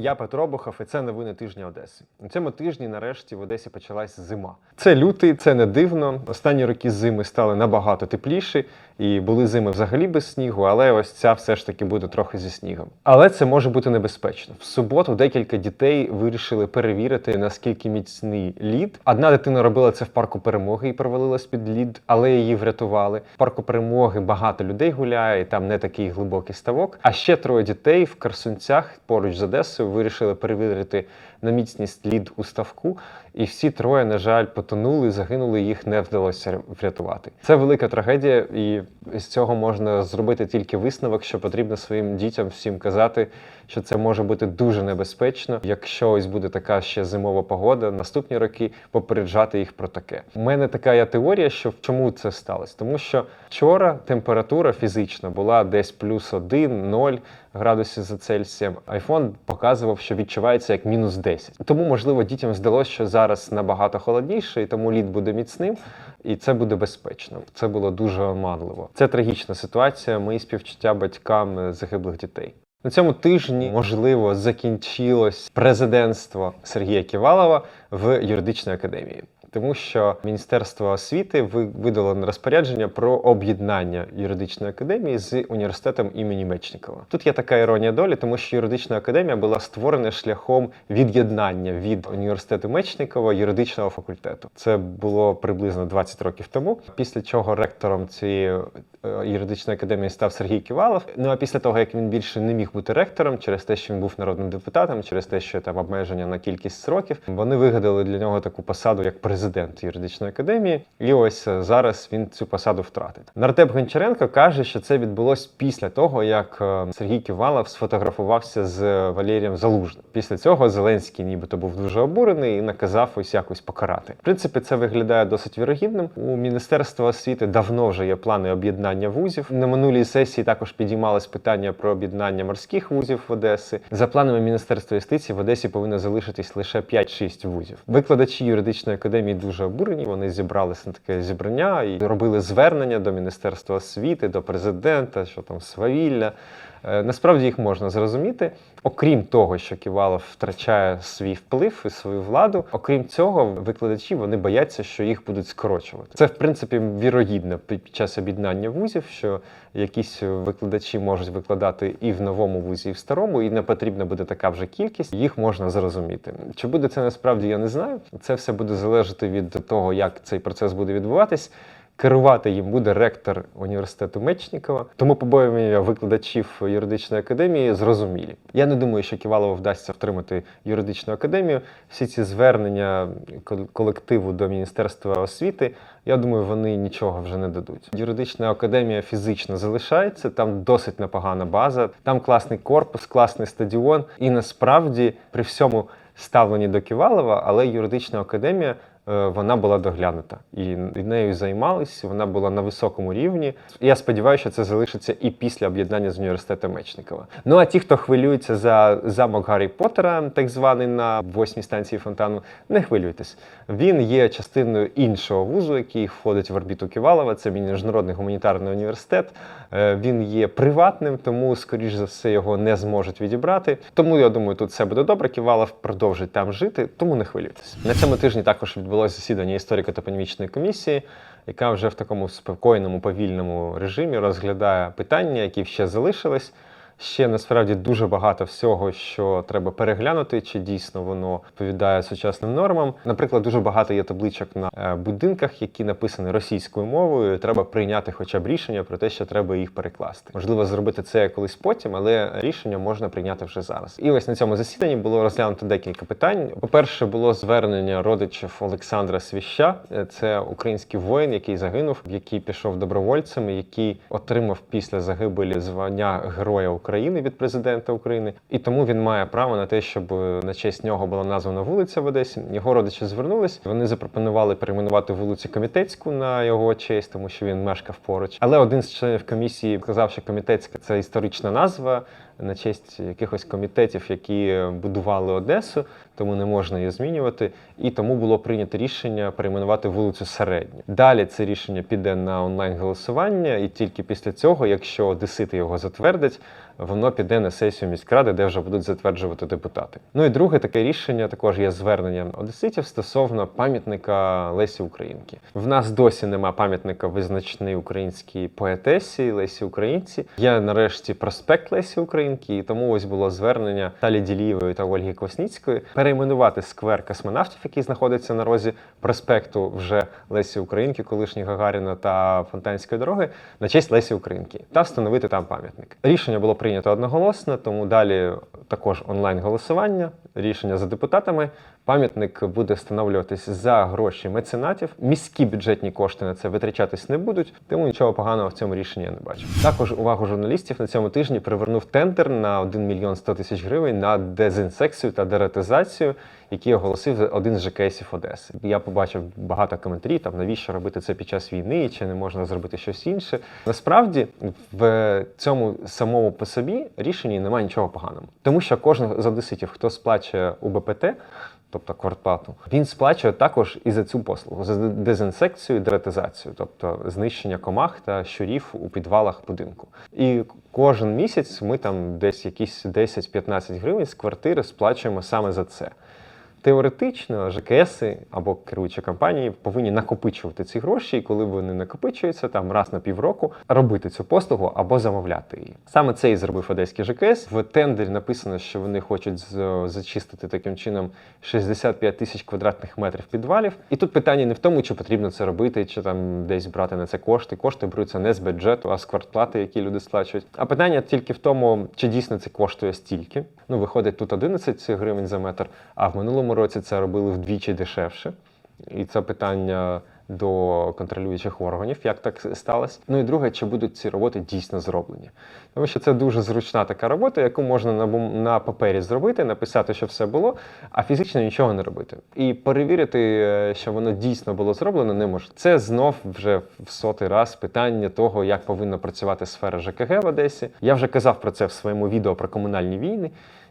Я Петро Бухов, і це новини тижня Одеси. На цьому тижні нарешті в Одесі почалась зима. Це лютий, це не дивно. Останні роки зими стали набагато тепліші, і були зими взагалі без снігу, але ось ця все ж таки буде трохи зі снігом. Але це може бути небезпечно. В суботу декілька дітей вирішили перевірити, наскільки міцний лід. Одна дитина робила це в парку перемоги і провалилась під лід, але її врятували. В парку перемоги багато людей гуляє, і там не такий глибокий ставок. А ще троє дітей в Карсунцях поруч з Одесою вирішили перевірити на міцність лід у ставку. І всі троє, на жаль, потонули, загинули, їх не вдалося врятувати. Це велика трагедія, і з цього можна зробити тільки висновок, що потрібно своїм дітям всім казати, що це може бути дуже небезпечно. Якщо ось буде така ще зимова погода, наступні роки попереджати їх про таке. У мене така є теорія, що чому це сталося? Тому що вчора температура фізична була десь плюс 1, 0 градусів за Цельсієм. Айфон показував, що відчувається як мінус 10. Тому, можливо, дітям здалося, що зараз набагато холодніше, і тому лід буде міцним, і це буде безпечно. Це було дуже оманливо. Це трагічна ситуація. Мої співчуття батькам загиблих дітей. На цьому тижні можливо закінчилось президентство Сергія Ківалова в юридичній академії. Тому що Міністерство освіти ви- видало розпорядження про об'єднання юридичної академії з університетом імені Мечникова. Тут є така іронія долі, тому що юридична академія була створена шляхом від'єднання від університету Мечникова юридичного факультету. Це було приблизно 20 років тому. Після чого ректором цієї е, юридичної академії став Сергій Ківалов. Ну а після того, як він більше не міг бути ректором, через те, що він був народним депутатом, через те, що там обмеження на кількість сроків, вони вигадали для нього таку посаду як президент юридичної академії. І ось е, зараз він цю посаду втратить. Нартеп Гончаренко каже, що це відбулось після того, як е, Сергій Ківалов сфотографувався з Валерієм Залужним. Після цього Зеленський нібито був дуже обурений і наказав ось якось покарати. В принципі, це виглядає досить вірогідним. У Міністерства освіти давно вже є плани об'єднання вузів. На минулій сесії також підіймалось питання про об'єднання морських вузів в Одеси. За планами Міністерства юстиції в Одесі повинно залишитись лише 5-6 вузів. Викладачі юридичної академії дуже обурені. Вони зібралися на таке зібрання і робили звернення до Міністерства освіти, до президента, що там свавілля. Е, Насправді їх можна зрозуміти. Окрім того, що Ківалов втрачає свій вплив і свою владу, окрім цього, викладачі вони бояться, що їх будуть скорочувати. Це в принципі вірогідно під час об'єднання вузів, що якісь викладачі можуть викладати і в новому вузі, і в старому, і не потрібна буде така вже кількість. Їх можна зрозуміти. Чи буде це насправді, я не знаю. Це все буде залежати від того, як цей процес буде відбуватись. Керувати їм буде ректор університету Мечникова, тому побоювання викладачів юридичної академії зрозумілі. Я не думаю, що Ківалову вдасться втримати юридичну академію. Всі ці звернення колективу до Міністерства освіти, я думаю, вони нічого вже не дадуть. Юридична академія фізично залишається, там досить непогана база, там класний корпус, класний стадіон. І насправді, при всьому ставленні до Ківалова, але юридична академія вона була доглянута і нею займались. Вона була на високому рівні. Я сподіваюся, що це залишиться і після об'єднання з університетом Мечникова. Ну а ті, хто хвилюється за замок Гаррі Поттера, так званий на восьмій станції фонтану, не хвилюйтесь. Він є частиною іншого вузу, який входить в орбіту Ківалова. Це міжнародний гуманітарний університет. Е, Він є приватним, тому, скоріш за все, його не зможуть відібрати. Тому я думаю, тут все буде добре. Ківалов продовжить там жити, тому не хвилюйтесь. На цьому тижні також відбулося засідання історико-топонімічної комісії, яка вже в такому спокійному, повільному режимі розглядає питання, які ще залишились. Ще насправді дуже багато всього, що треба переглянути, чи дійсно воно відповідає сучасним нормам. Наприклад, дуже багато є табличок на е, будинках, які написані російською мовою. Треба прийняти хоча б рішення про те, що треба їх перекласти. Можливо, зробити це колись потім, але рішення можна прийняти вже зараз. І ось на цьому засіданні було розглянуто декілька питань. По-перше, було звернення родичів Олександра Свіща. Е, Це український воїн, який загинув, який пішов добровольцем, який отримав після загибелі звання Героя України від президента України. І тому він має право на те, щоб е, на честь нього була названа вулиця в Одесі. Його родичі звернулись. Вони запропонували перейменувати вулицю Комітетську на його честь, тому що він мешкав поруч. Але один з членів комісії сказав, що Комітетська це історична назва на честь якихось комітетів, які будували Одесу, тому не можна її змінювати. І тому було прийнято рішення перейменувати вулицю Середню. Далі це рішення піде на онлайн голосування, і тільки після цього, якщо одесити його затвердять, воно піде на сесію міськради, де вже будуть затверджувати депутати. Ну і друге таке рішення також є звернення одеситів стосовно пам'ятника Лесі Українки. В нас досі нема пам'ятника визначний українській поетесі Лесі Українці. Є нарешті проспект Лесі Українки, і тому ось було звернення Талі Ділієвої та Ольги Квасніцької перейменувати сквер космонавтів, який знаходиться на розі проспекту вже Лесі Українки, колишньої Гагаріна та Фонтанської дороги, на честь Лесі Українки та встановити там пам'ятник. Рішення було прийнято одноголосно, тому далі також онлайн голосування. Рішення за депутатами. Пам'ятник буде встановлюватись за гроші меценатів. Міські бюджетні кошти на це витрачатись не будуть, тому нічого поганого в цьому рішенні я не бачу. Також увагу журналістів на цьому тижні привернув тендер на 1 мільйон 100 тисяч гривень на дезінсекцію та дератизацію, який оголосив один з ЖКСів Одеси. Я побачив багато коментарів, там навіщо робити це під час війни, чи не можна зробити щось інше. Насправді в цьому самому по собі рішенні немає нічого поганого, тому що кожен з одеситів, хто сплачує УБПТ, тобто квартплату, він сплачує також і за цю послугу за дезінсекцію і деретизацію, тобто знищення комах та щурів у підвалах будинку. І кожен місяць ми там десь якісь 10-15 гривень з квартири сплачуємо саме за це. Теоретично ЖКСи або керуючі компанії повинні накопичувати ці гроші, і коли вони накопичуються, там раз на півроку робити цю послугу або замовляти її. Саме це і зробив Одеський ЖКС. В тендері написано, що вони хочуть зачистити таким чином 65 тисяч квадратних метрів підвалів. І тут питання не в тому, чи потрібно це робити, чи там десь брати на це кошти. Кошти беруться не з бюджету, а з квартплати, які люди сплачують. А питання тільки в тому, чи дійсно це коштує стільки. Ну, виходить тут 11 гривень за метр, а в минулому році це робили вдвічі дешевше. І це питання до контролюючих органів, як так сталося. Ну і друге, чи будуть ці роботи дійсно зроблені. Тому що це дуже зручна така робота, яку можна на, бум- на папері зробити, написати, що все було, а фізично нічого не робити. І перевірити, е, що воно дійсно було зроблено, не можна. Це знов вже в сотий раз питання того, як повинна працювати сфера ЖКГ в Одесі. Я вже казав про це в своєму відео про комунальні війни.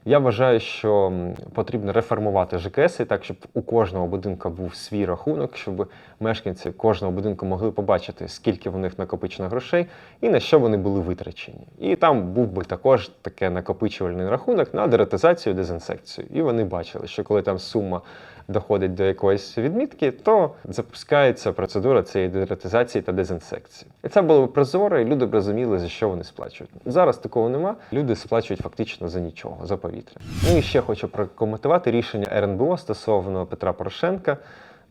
Я вважаю, що потрібно реформувати ЖКС так, щоб у кожного будинку був свій рахунок, щоб мешканці кожного будинку могли побачити, скільки в них накопичено грошей і на що вони були витрачені. І там був би також таке накопичувальний рахунок на дератизацію, дезінсекцію. І вони бачили, що коли там сума доходить до якоїсь відмітки, то запускається процедура цієї дератизації та дезінсекції. І це було б прозоро, і люди б розуміли, за що вони сплачують. Зараз такого нема. Люди сплачують фактично за нічого, за повітря. Ну і ще хочу прокоментувати рішення РНБО стосовно Петра Порошенка.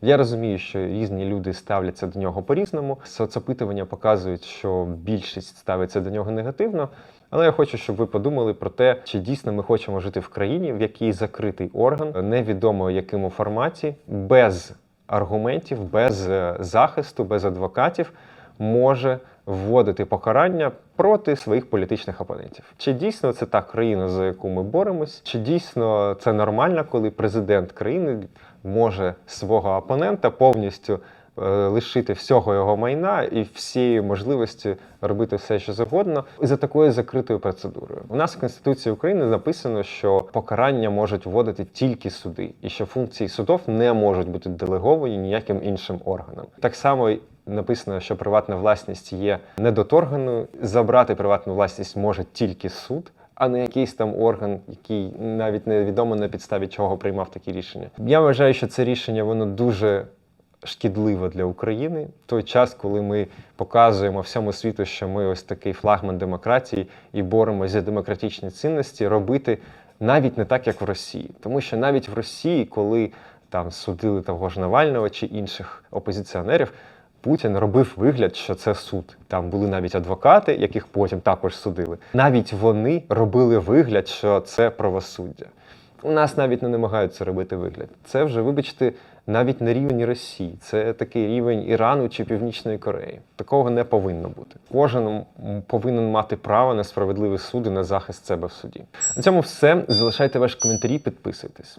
Я розумію, що різні люди ставляться до нього по-різному. Соцопитування показують, що більшість ставиться до нього негативно. Але я хочу, щоб ви подумали про те, чи дійсно ми хочемо жити в країні, в якій закритий орган, невідомо в якому форматі, без аргументів, без е, захисту, без адвокатів може вводити покарання проти своїх політичних опонентів. Чи дійсно це та країна, за яку ми боремось? Чи дійсно це нормально, коли президент країни може свого опонента повністю лишити всього його майна і всі можливості робити все, що завгодно, за такою закритою процедурою. У нас в Конституції України написано, що покарання можуть вводити тільки суди, і що функції судов не можуть бути делеговані ніяким іншим органам. Так само написано, що приватна власність є недоторганою. Забрати приватну власність може тільки суд. А не якийсь там орган, який навіть невідомо на підставі чого приймав такі рішення. Я вважаю, що це рішення воно дуже шкідливо для України той час, коли ми показуємо всьому світу, що ми ось такий флагман демократії і боремося за демократичні цінності, робити навіть не так, як в Росії. Тому що навіть в Росії, коли там судили того ж Навального чи інших опозиціонерів. Путін робив вигляд, що це суд. Там були навіть адвокати, яких потім також судили. Навіть вони робили вигляд, що це правосуддя. У нас навіть не намагаються робити вигляд. Це вже, вибачте, навіть на рівні Росії. Це такий рівень Ірану чи Північної Кореї. Такого не повинно бути. Кожен повинен мати право на справедливий суд і на захист себе в суді. На цьому все. Залишайте ваші коментарі, підписуйтесь.